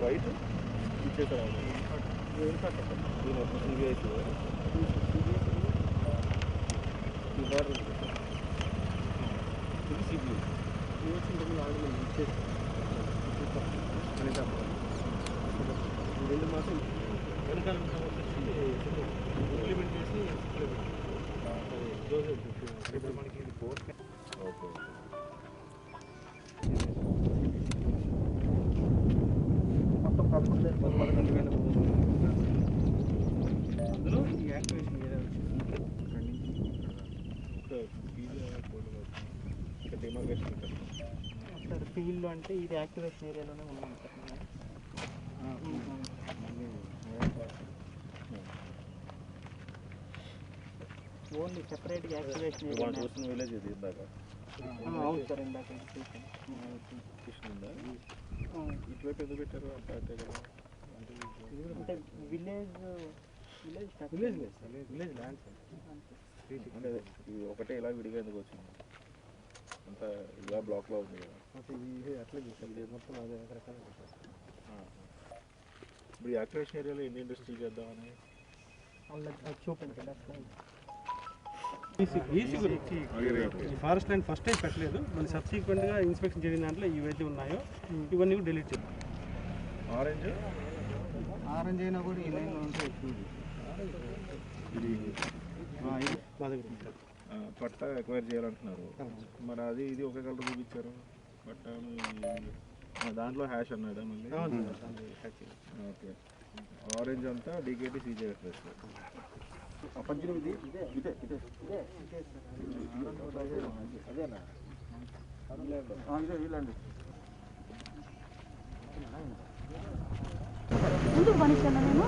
White ఇచ్చేసారు ఇది మొత్తం సిబిఐసి ఇది సిబిఐ రెండు మాసం వెనకాల ఇంప్లిమెంట్ చేసి ఇప్పుడు మనకి ఇది ఫోర్త్ ఓకే పదకొండు పదకొండు వేల అందులో ఈ యాక్టివేషన్ ఏరియా ఇక్కడ డిమార్కేషన్ సార్ ఫీల్డ్ అంటే ఇది యాక్టివేషన్ ఏరియాలోనే ఉన్నాం ఓన్లీ సెపరేట్ యాక్టివేషన్ ఏరియా వాళ్ళు విలేజ్ ఇది ఇందాక. అవును సార్. ఇందాక ఇటువైపు ఎందుకు పెట్టారు? అంటే అంటే కదా. అంటే village village village village land అంటే ఇది ఒకటే ఇలా విడిగా ఎందుకు వచ్చింది? అంత ఇలా బ్లాక్లో ఉంది కదా. ఇది అట్లా ఇది మొత్తం అదే రకరకాల ఇప్పుడు యాక్టివేషన్ ఏరియాలో ఎన్ని ఇండస్ట్రీ చేద్దామని? వాళ్ళకి చూపించండి ఫారెస్ట్ ల్యాండ్ ఫస్ట్ టైం పెట్టలేదు. మన సబ్సిక్వెంట్గా ఇన్స్పెక్షన్ జరిగిన దాంట్లో ఇవైతే ఉన్నాయో ఇవన్నీ కూడా డిలీట్ చేద్దాం. ఆరెంజ్? ఆరెంజ్ అయినా కూడా ఈ లైన్లో ఉంటే పట్ట ఎక్వైర్ చేయాలంటున్నారు. మరి అది ఇది ఒకే కలర్ చూపించారు. దాంట్లో హ్యాష్ అన్నాడా మళ్ళీ. ఓకే ఆరెంజ్ అంతా డీకేటీ సీజేఎఫ్ఎస్ పద్దెనిమిది? ఇదే ఇదే ఇదే. అదేనా ఇదే వీళ్ళండి ఎందుకు పనిస్తాను నేను